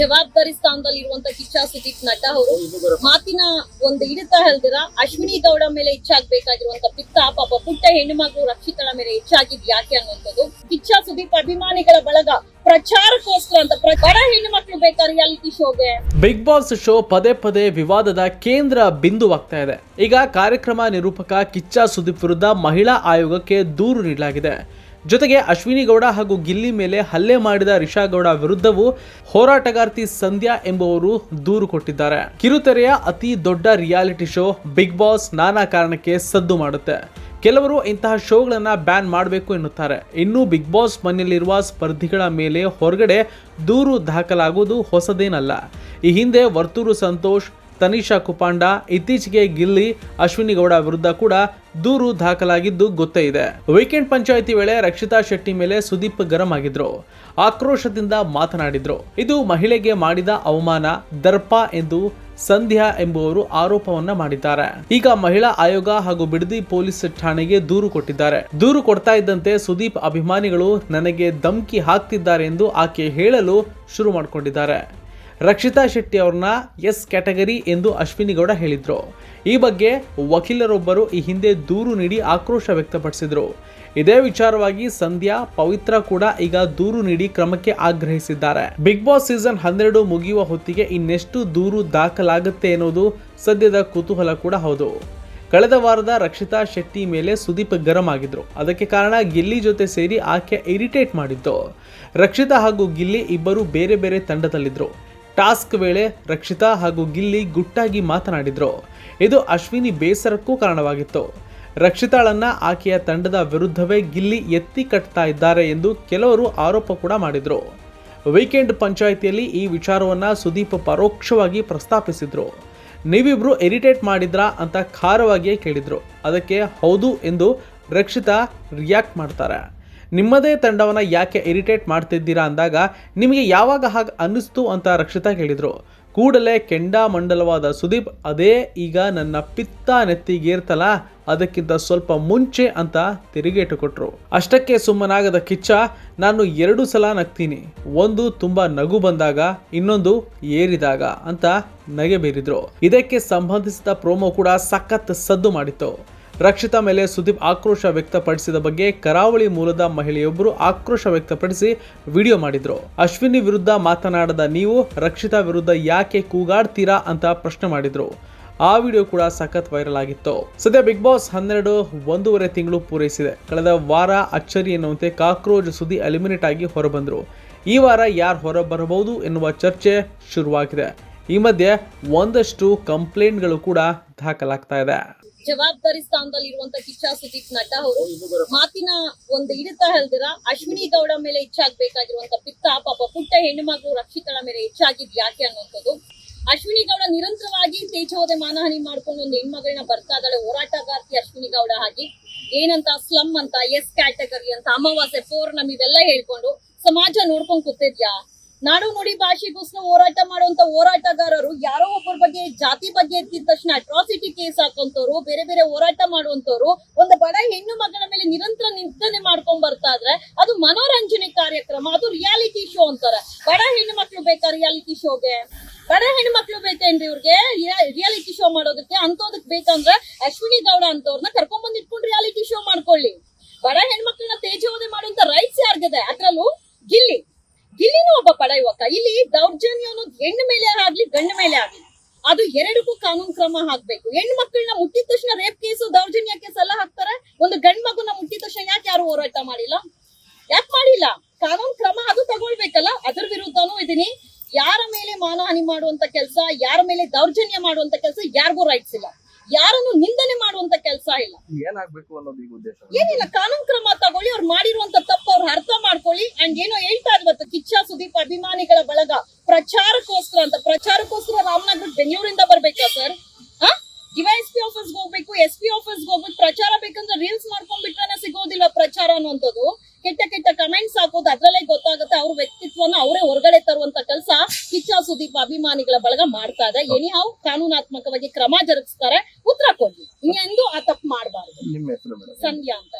ಜವಾಬ್ದಾರಿ ಸ್ಥಾನದಲ್ಲಿ ಇರುವಂತ ಕಿಚ್ಚ ಸುದೀಪ್ ನಟ ಅವರು, ಮಾತಿನ ಒಂದು ಹಿಡಿತ ಹೇಳ್ದಿರ? ಅಶ್ವಿನಿ ಗೌಡ ಮೇಲೆ ಹೆಚ್ಚಾಗ್ಬೇಕಾಗಿರುವಂತ ಪಿತ್ತ, ಪಾಪ ಪುಟ್ಟ ಹೆಣ್ಣು ಮಗು ರಕ್ಷಿತಳ ಮೇಲೆ ಹೆಚ್ಚಾಗಿದ್ ಯಾಕೆ ಅನ್ನುವಂಥದ್ದು. ಕಿಚ್ಚಾ ಸುದೀಪ್ ಅಭಿಮಾನಿಗಳ ಬಳಗ ಪ್ರಚಾರಕ್ಕೋಸ್ಕರ ಅಂತ ಬಡ ಹೆಣ್ಣು ಬೇಕಾ ರಿಯಾಲಿಟಿ ಶೋಗೆ ಬಿಗ್ ಬಾಸ್ ಶೋ ಪದೇ ಪದೇ ವಿವಾದದ ಕೇಂದ್ರ ಬಿಂದುವಾಗ್ತಾ ಇದೆ. ಈಗ ಕಾರ್ಯಕ್ರಮ ನಿರೂಪಕ ಕಿಚ್ಚಾ ಸುದೀಪ್ ವಿರುದ್ಧ ಮಹಿಳಾ ಆಯೋಗಕ್ಕೆ ದೂರು ನೀಡಲಾಗಿದೆ. ಜೊತೆಗೆ ಅಶ್ವಿನಿ ಗೌಡ ಹಾಗೂ ಗಿಲ್ಲಿ ಮೇಲೆ ಹಲ್ಲೆ ಮಾಡಿದ ರಿಷಾ ಗೌಡ ವಿರುದ್ಧವೂ ಹೋರಾಟಗಾರ್ತಿ ಸಂಧ್ಯಾ ಎಂಬುವರು ದೂರು ಕೊಟ್ಟಿದ್ದಾರೆ. ಕಿರುತೆರೆಯ ಅತಿ ದೊಡ್ಡ ರಿಯಾಲಿಟಿ ಶೋ ಬಿಗ್ ಬಾಸ್ ನಾನಾ ಕಾರಣಕ್ಕೆ ಸದ್ದು ಮಾಡುತ್ತೆ. ಕೆಲವರು ಇಂತಹ ಶೋಗಳನ್ನ ಬ್ಯಾನ್ ಮಾಡಬೇಕು ಎನ್ನುತ್ತಾರೆ. ಇನ್ನು ಬಿಗ್ ಬಾಸ್ ಮನೆಯಲ್ಲಿರುವ ಸ್ಪರ್ಧಿಗಳ ಮೇಲೆ ಹೊರಗಡೆ ದೂರು ದಾಖಲಾಗುವುದು ಹೊಸದೇನಲ್ಲ. ಈ ಹಿಂದೆ ವರ್ತೂರು ಸಂತೋಷ್ ತನಿಷಾ ಕುಪಾಂಡ ಇತ್ತೀಚೆಗೆ ಗಿಲ್ಲಿ ಅಶ್ವಿನಿ ಗೌಡ ವಿರುದ್ಧ ಕೂಡ ದೂರು ದಾಖಲಾಗಿದ್ದು ಗೊತ್ತೇ ಇದೆ. ವೀಕೆಂಡ್ ಪಂಚಾಯಿತಿ ವೇಳೆ ರಕ್ಷಿತಾ ಶೆಟ್ಟಿ ಮೇಲೆ ಸುದೀಪ್ ಗರಂ ಆಗಿದ್ರು. ಆಕ್ರೋಶದಿಂದ ಮಾತನಾಡಿದ್ರು. ಇದು ಮಹಿಳೆಗೆ ಮಾಡಿದ ಅವಮಾನ, ದರ್ಪ ಎಂದು ಸಂಧ್ಯಾ ಎಂಬುವರು ಆರೋಪವನ್ನ ಮಾಡಿದ್ದಾರೆ. ಈಗ ಮಹಿಳಾ ಆಯೋಗ ಹಾಗೂ ಬಿಡದಿ ಪೊಲೀಸ್ ಠಾಣೆಗೆ ದೂರು ಕೊಟ್ಟಿದ್ದಾರೆ. ದೂರು ಕೊಡ್ತಾ ಇದ್ದಂತೆ ಸುದೀಪ್ ಅಭಿಮಾನಿಗಳು ನನಗೆ ಧಮ್ಕಿ ಹಾಕ್ತಿದ್ದಾರೆ ಎಂದು ಆಕೆ ಹೇಳಲು ಶುರು ಮಾಡಿಕೊಂಡಿದ್ದಾರೆ. ರಕ್ಷಿತಾ ಶೆಟ್ಟಿ ಅವ್ರನ್ನ ಎಸ್ ಕ್ಯಾಟಗರಿ ಎಂದು ಅಶ್ವಿನಿ ಗೌಡ ಹೇಳಿದ್ರು. ಈ ಬಗ್ಗೆ ವಕೀಲರೊಬ್ಬರು ಈ ಹಿಂದೆ ದೂರು ನೀಡಿ ಆಕ್ರೋಶ ವ್ಯಕ್ತಪಡಿಸಿದರು. ಇದೇ ವಿಚಾರವಾಗಿ ಸಂಧ್ಯಾ, ಪವಿತ್ರ ಕೂಡ ಈಗ ದೂರು ನೀಡಿ ಕ್ರಮಕ್ಕೆ ಆಗ್ರಹಿಸಿದ್ದಾರೆ. ಬಿಗ್ ಬಾಸ್ ಸೀಸನ್ ಹನ್ನೆರಡು ಮುಗಿಯುವ ಹೊತ್ತಿಗೆ ಇನ್ನೆಷ್ಟು ದೂರು ದಾಖಲಾಗುತ್ತೆ ಅನ್ನೋದು ಸದ್ಯದ ಕುತೂಹಲ ಕೂಡ ಹೌದು. ಕಳೆದ ವಾರದ ರಕ್ಷಿತಾ ಶೆಟ್ಟಿ ಮೇಲೆ ಸುದೀಪ್ ಗರಂ ಆಗಿದ್ರು. ಅದಕ್ಕೆ ಕಾರಣ ಗಿಲ್ಲಿ ಜೊತೆ ಸೇರಿ ಆಕೆ ಇರಿಟೇಟ್ ಮಾಡಿದ್ದು. ರಕ್ಷಿತಾ ಹಾಗೂ ಗಿಲ್ಲಿ ಇಬ್ಬರು ಬೇರೆ ಬೇರೆ ತಂಡದಲ್ಲಿದ್ರು. ಟಾಸ್ಕ್ ವೇಳೆ ರಕ್ಷಿತಾ ಹಾಗೂ ಗಿಲ್ಲಿ ಗುಟ್ಟಾಗಿ ಮಾತನಾಡಿದ್ರು. ಇದು ಅಶ್ವಿನಿ ಬೇಸರಕ್ಕೂ ಕಾರಣವಾಗಿತ್ತು. ರಕ್ಷಿತಾಳನ್ನ ಆಕೆಯ ತಂಡದ ವಿರುದ್ಧವೇ ಗಿಲ್ಲಿ ಎತ್ತಿ ಕಟ್ತಾ ಇದ್ದಾರೆ ಎಂದು ಕೆಲವರು ಆರೋಪ ಕೂಡ ಮಾಡಿದ್ರು. ವೀಕೆಂಡ್ ಪಂಚಾಯಿತಿಯಲ್ಲಿ ಈ ವಿಚಾರವನ್ನ ಸುದೀಪ್ ಪರೋಕ್ಷವಾಗಿ ಪ್ರಸ್ತಾಪಿಸಿದ್ರು. ನೀವಿಬ್ರು ಎರಿಟೇಟ್ ಮಾಡಿದ್ರಾ ಅಂತ ಖಾರವಾಗಿಯೇ ಕೇಳಿದ್ರು. ಅದಕ್ಕೆ ಹೌದು ಎಂದು ರಕ್ಷಿತಾ ರಿಯಾಕ್ಟ್ ಮಾಡ್ತಾರೆ. ನಿಮ್ಮದೇ ತಂಡವನ್ನ ಯಾಕೆ ಇರಿಟೇಟ್ ಮಾಡ್ತಿದ್ದೀರಾ ಅಂದಾಗ ನಿಮಗೆ ಯಾವಾಗ ಹಾಗೆ ಅನ್ನಿಸ್ತು ಅಂತ ರಕ್ಷಿತಾ ಕೇಳಿದ್ರು ಕೂಡಲೇ ಕೆಂಡಾಮಂಡಲವಾದ ಸುದೀಪ್, ಅದೇ ಈಗ ನನ್ನ ಪಿತ್ತ ನೆತ್ತಿಗೇರ್ತಲ್ಲ ಅದಕ್ಕಿಂತ ಸ್ವಲ್ಪ ಮುಂಚೆ ಅಂತ ತಿರುಗೇಟು ಕೊಟ್ಟರು ಅಷ್ಟಕ್ಕೆ ಸುಮ್ಮನಾಗದ ಕಿಚ್ಚ, ನಾನು ಎರಡು ಸಲ ನಗ್ತೀನಿ. ಒಂದು ತುಂಬ ನಗು ಬಂದಾಗ, ಇನ್ನೊಂದು ಏರಿದಾಗ ಅಂತ ನಗೆ ಬೀರಿದ್ರು ಇದಕ್ಕೆ ಸಂಬಂಧಿಸಿದ ಪ್ರೋಮೋ ಕೂಡ ಸಖತ್ ಸದ್ದು ಮಾಡಿತ್ತು. ರಕ್ಷಿತಾ ಮೇಲೆ ಸುದೀಪ್ ಆಕ್ರೋಶ ವ್ಯಕ್ತಪಡಿಸಿದ ಬಗ್ಗೆ ಕರಾವಳಿ ಮೂಲದ ಮಹಿಳೆಯೊಬ್ಬರು ಆಕ್ರೋಶ ವ್ಯಕ್ತಪಡಿಸಿ ವಿಡಿಯೋ ಮಾಡಿದ್ರು. ಅಶ್ವಿನಿ ವಿರುದ್ಧ ಮಾತನಾಡದ ನೀವು ರಕ್ಷಿತಾ ವಿರುದ್ಧ ಯಾಕೆ ಕೂಗಾಡ್ತೀರಾ ಅಂತ ಪ್ರಶ್ನೆ ಮಾಡಿದ್ರು. ಆ ವಿಡಿಯೋ ಕೂಡ ಸಖತ್ ವೈರಲ್ ಆಗಿತ್ತು. ಸದ್ಯ ಬಿಗ್ ಬಾಸ್ ಹನ್ನೆರಡು ಒಂದೂವರೆ ತಿಂಗಳು ಪೂರೈಸಿದೆ. ಕಳೆದ ವಾರ ಅಚ್ಚರಿ ಎನ್ನುವಂತೆ ಕಾಕ್ರೋಜ್ ಸುದ್ದಿ ಎಲಿಮಿನೇಟ್ ಆಗಿ ಹೊರಬಂದ್ರು. ಈ ವಾರ ಯಾರು ಹೊರ ಬರಬಹುದು ಎನ್ನುವ ಚರ್ಚೆ ಶುರುವಾಗಿದೆ. ಈ ಮಧ್ಯೆ ಒಂದಷ್ಟು ಕಂಪ್ಲೇಂಟ್ಗಳು ಕೂಡ ದಾಖಲಾಗ್ತಾ ಇದೆ. ಜವಾಬ್ದಾರಿ ಸ್ಥಾನದಲ್ಲಿ ಇರುವಂತ ಕಿಚ್ಚ ಸುದೀಪ್ ನಟ ಅವರು, ಮಾತಿನ ಒಂದು ಹಿಡಿತ ಹೇಳ್ದಿರ? ಅಶ್ವಿನಿ ಗೌಡ ಮೇಲೆ ಹೆಚ್ಚಾಗಬೇಕಾಗಿರುವಂತ ಪಿತ್ತ ಪಾಪ ಪುಟ್ಟ ಹೆಣ್ಣು ಮಗಳು ರಕ್ಷಿತಳ ಮೇಲೆ ಹೆಚ್ಚಾಗಿದ್ ಯಾಕೆ ಅನ್ನುವಂಥದ್ದು. ಅಶ್ವಿನಿ ಗೌಡ ನಿರಂತರವಾಗಿ ತೇಜೋದೆ ಮಾನಹಾನಿ ಮಾಡ್ಕೊಂಡು ಒಂದು ಹೆಣ್ಮಗಳನ್ನ ಬರ್ತಾ ಇದ್ದಾಳೆ, ಹೋರಾಟಗಾರ್ತಿ ಅಶ್ವಿನಿ ಗೌಡ ಹಾಗೆ. ಏನಂತ ಸ್ಲಮ್ ಅಂತ, ಎಸ್ ಕ್ಯಾಟಗರಿ ಅಂತ, ಅಮಾವಾಸ್ಯೆ ಫೋರ್ ನಮ್ ಇವೆಲ್ಲ ಹೇಳ್ಕೊಂಡು ಸಮಾಜ ನೋಡ್ಕೊಂಡ್ ಕೂತಿದ್ಯಾ? ನಾಡು ನುಡಿ ಭಾಷೆಗೋಸ್ಕರ ಹೋರಾಟ ಮಾಡುವಂತ ಹೋರಾಟಗಾರರು ಯಾರೋ ಒಬ್ಬರ ಬಗ್ಗೆ ಜಾತಿ ಬಗ್ಗೆ ಎತ್ತಿದ ತಕ್ಷಣ ಅಟ್ರಾಸಿಟಿ ಕೇಸ್ ಹಾಕುವಂತವ್ರು ಬೇರೆ ಬೇರೆ ಹೋರಾಟ ಮಾಡುವಂತವ್ರು ಒಂದು ಬಡ ಹೆಣ್ಣು ಮಗಳ ಮೇಲೆ ನಿರಂತರ ನಿಂದನೆ ಮಾಡ್ಕೊಂಡ್ ಬರ್ತಾ ಇದ್ರೆ ಅದು ಮನೋರಂಜನೆ ಕಾರ್ಯಕ್ರಮ, ಅದು ರಿಯಾಲಿಟಿ ಶೋ ಅಂತಾರೆ. ಬಡ ಹೆಣ್ಣು ಮಕ್ಳು ಬೇಕಾ ರಿಯಾಲಿಟಿ ಶೋಗೆ ಬಡ ಹೆಣ್ಣು ಮಕ್ಳು ಬೇಕೇನ್ರಿ ಇವ್ರಿಗೆ? ರಿಯಾಲಿಟಿ ಶೋ ಮಾಡೋದಕ್ಕೆ ಅಂತೋದಕ್ ಬೇಕಂದ್ರೆ ಅಶ್ವಿನಿ ಗೌಡ ಅಂತವ್ರನ್ನ ಕರ್ಕೊಂಡ್ ಬಂದ್ ಇಟ್ಕೊಂಡು ರಿಯಾಲಿಟಿ ಶೋ ಮಾಡ್ಕೊಳ್ಳಿ. ಬಡ ಹೆಣ್ಮಕ್ಳನ್ನ ತೇಜೋದೆ ಮಾಡುವಂತ ರೈಟ್ಸ್ ಯಾರ್ಗಿದೆ ಅದ್ರಲ್ಲೂ ಗಿಲ್ಲಿ ಒಬ್ಬ ಯುವಕ ಇಲ್ಲಿ ದೌರ್ಜನ್ಯ ಅನ್ನೋದು ಹೆಣ್ಣು ಮೇಲೆ ಆಗ್ಲಿ ಗಂಡು ಮೇಲೆ ಆಗ್ಲಿ. ಅದು ಎರಡಕ್ಕೂ ಕಾನೂನು ಕ್ರಮ ಹಾಕ್ಬೇಕು. ಹೆಣ್ಣು ಮಕ್ಕಳನ್ನ ಮುಟ್ಟಿದ ತಕ್ಷಣ ರೇಪ್ ಕೇಸು ದೌರ್ಜನ್ಯ ಕೇಸ್ ಎಲ್ಲ ಹಾಕ್ತಾರೆ. ಒಂದು ಗಂಡ್ ಮಗುನ ಮುಟ್ಟಿದ ತಕ್ಷಣ ಯಾಕೆ ಯಾರು ಹೋರಾಟ ಮಾಡಿಲ್ಲ? ಯಾಕೆ ಮಾಡಿಲ್ಲ? ಕಾನೂನು ಕ್ರಮ ಅದು ತಗೊಳ್ಬೇಕಲ್ಲ. ಅದ್ರ ವಿರುದ್ಧನೂ ಇದೀನಿ. ಯಾರ ಮೇಲೆ ಮಾನಹಾನಿ ಮಾಡುವಂತ ಕೆಲಸ ಯಾರ ಮೇಲೆ ದೌರ್ಜನ್ಯ ಮಾಡುವಂತ ಕೆಲಸ ಯಾರಿಗೂ ರೈಟ್ಸ್ ಇಲ್ಲ. ಯಾರನ್ನು ನಿಂದನೆ ಮಾಡುವಂತ ಕೆಲಸ ಇಲ್ಲ. ಏನಾಗ್ಬೇಕು ಅನ್ನೋದು ಈಗ ಉದ್ದೇಶ? ಏನಿಲ್ಲ ಕಾನೂನು ಕ್ರಮ ತಗೊಳ್ಳಿ. ಅವ್ರು ಮಾಡಿರುವಂತ ತಪ್ಪು ಅವ್ರು ಅರ್ಥ ಮಾಡ್ಕೊಳ್ಳಿ. ಅಂಡ್ ಏನೋ ಹೇಳ್ತಾ ಇದ್ವತ್ತು ಕಿಚ್ಚ ಸುದೀಪ್ ಅಭಿಮಾನಿಗಳ ಬಳಗ ಪ್ರಚಾರಕ್ಕೋಸ್ಕರ ಅಂತ ಪ್ರಚಾರಕ್ಕೋಸ್ಕರ ರಾಮನಗರ ಬೆಂಗಳೂರಿಂದ ಬರ್ಬೇಕಾ ಸರ್ ಇವ ಎಸ್ ಪಿ ಆಫೀಸ್ಗೆ ಹೋಗ್ಬೇಕು ಎಸ್ ಪಿ ಆಫೀಸ್ಗೆ ಹೋಗ್ಬೇಕು ಪ್ರಚಾರ ಬೇಕಂದ್ರೆ ರೀಲ್ಸ್ ಮಾಡ್ಕೊಂಡ್ಬಿಟ್ರೆ ಸಿಗೋದಿಲ್ಲ ಪ್ರಚಾರ ಅನ್ನುವಂಥದ್ದು. ಕೆಟ್ಟ ಕೆಟ್ಟ ಕಮೆಂಟ್ಸ್ ಹಾಕೋದು ಅದ್ರಲ್ಲೇ ಗೊತ್ತಾಗುತ್ತೆ ಅವ್ರ ವ್ಯಕ್ತಿತ್ವನ ಅವರೇ ಹೊರಗಡೆ ತರುವಂತ ಕೆಲಸ ಕಿಚ್ಚ ಸುದೀಪ್ ಅಭಿಮಾನಿಗಳ ಬಳಗ ಮಾಡ್ತಾ ಇದೆ. ಎನಿಹಾವ್ ಕಾನೂನಾತ್ಮಕವಾಗಿ ಕ್ರಮ ಜರುಗಿಸ್ತಾರೆ. ಉತ್ತರ ಕೊಡಿ ಇನ್ನೆಂದು ಆ ತಪ್ಪು ಮಾಡಬಾರ್ದು. ಸಂಧ್ಯಾ ಅಂತ